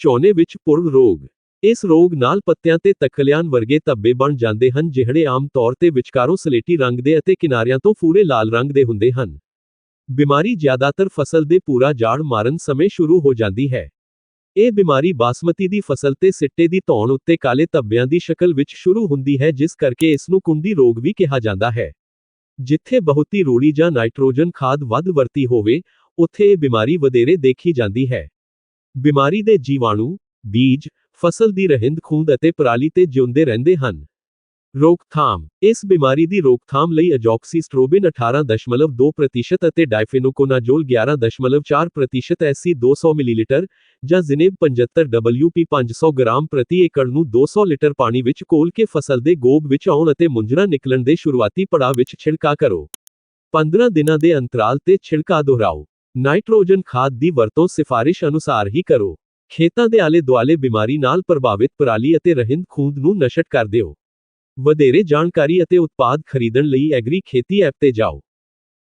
ਝੋਨੇ ਵਿੱਚ ਪੁਰ ਰੋਗ। ਇਸ ਰੋਗ ਨਾਲ ਪੱਤਿਆਂ ਤੇ ਤਖਲਿਆਂ ਵਰਗੇ ਧੱਬੇ ਬਣ ਜਾਂਦੇ ਹਨ, ਜਿਹੜੇ ਆਮ ਤੌਰ ਤੇ ਵਿਚਕਾਰੋਂ ਸਲੇਟੀ ਰੰਗ ਦੇ ਅਤੇ ਕਿਨਾਰਿਆਂ ਤੋਂ ਫੂਰੇ ਲਾਲ ਰੰਗ ਦੇ ਹੁੰਦੇ ਹਨ। ਬਿਮਾਰੀ ਜ਼ਿਆਦਾਤਰ ਫਸਲ ਦੇ ਪੂਰਾ ਝਾੜ ਮਾਰਨ ਸਮੇਂ ਸ਼ੁਰੂ ਹੋ ਜਾਂਦੀ ਹੈ। ਇਹ ਬਿਮਾਰੀ ਬਾਸਮਤੀ ਦੀ ਫਸਲ ਤੇ ਸਿੱਟੇ ਦੀ ਧੌਣ ਉੱਤੇ ਕਾਲੇ ਧੱਬਿਆਂ ਦੀ ਸ਼ਕਲ ਵਿੱਚ ਸ਼ੁਰੂ ਹੁੰਦੀ ਹੈ, ਜਿਸ ਕਰਕੇ ਇਸ ਨੂੰ ਕੁੰਡੀ ਰੋਗ ਵੀ ਕਿਹਾ ਜਾਂਦਾ ਹੈ। ਜਿੱਥੇ ਬਹੁਤੀ ਰੂੜੀ ਜਾਂ ਨਾਈਟ੍ਰੋਜਨ ਖਾਦ ਵੱਧ ਵਰਤੀ ਹੋਵੇ, ਉੱਥੇ ਇਹ ਬਿਮਾਰੀ ਵਧੇਰੇ ਦੇਖੀ ਜਾਂਦੀ ਹੈ। ਬਿਮਾਰੀ ਦੇ ਜੀਵਾਣੂ, ਬੀਜ, ਫਸਲ ਦੀ ਰਹਿੰਦ ਖੂੰਦ ਅਤੇ ਪਰਾਲੀ ਤੇ ਜਿਉਂਦੇ ਰਹਿੰਦੇ ਹਨ। ਰੋਕਥਾਮ ਇਸ ਬਿਮਾਰੀ ਦੀ ਰੋਕਥਾਮ ਲਈ ਅਜੋਕਸੀਸਟ੍ਰੋਬਿਨ 18.2% ਅਤੇ ਡਾਈਫੇਨੋਕੋਨਾਜ਼ੋਲ 11.4% ਐਸੀ 200 ਮਿਲੀਲੀਟਰ ਜਾਂ ਜ਼ਿਨੇਬ 75 WP 500 ਗ੍ਰਾਮ ਪ੍ਰਤੀ ਏਕੜ ਨੂੰ 200 ਲੀਟਰ ਪਾਣੀ ਵਿੱਚ ਘੋਲ ਕੇ ਫਸਲ ਦੇ ਗੋਬ ਵਿੱਚ ਆਉਣ ਅਤੇ ਮੁੰਜਰਾ ਨਿਕਲਣ ਦੇ ਸ਼ੁਰੂਆਤੀ ਪੜਾਅ ਵਿੱਚ ਛਿੜਕਾ ਕਰੋ। 15 ਦਿਨਾਂ ਦੇ ਅੰਤਰਾਲ ਤੇ ਛਿੜਕਾ ਦੁਹਰਾਓ। ਨਾਈਟ੍ਰੋਜਨ ਖਾਦ ਦੀ ਵਰਤੋਂ ਸਿਫਾਰਿਸ਼ ਅਨੁਸਾਰ ਹੀ ਕਰੋ। ਖੇਤਾਂ ਦੇ ਆਲੇ ਦੁਆਲੇ ਬਿਮਾਰੀ ਨਾਲ ਪ੍ਰਭਾਵਿਤ ਪਰਾਲੀ ਅਤੇ ਰਹਿੰਦ ਖੂੰਦ ਨੂੰ ਨਸ਼ਟ ਕਰ ਦਿਓ। ਵਧੇਰੇ ਜਾਣਕਾਰੀ ਅਤੇ ਉਤਪਾਦ ਖਰੀਦਣ ਲਈ ਐਗਰੀ ਖੇਤੀ ਐਪ ਤੇ ਜਾਓ।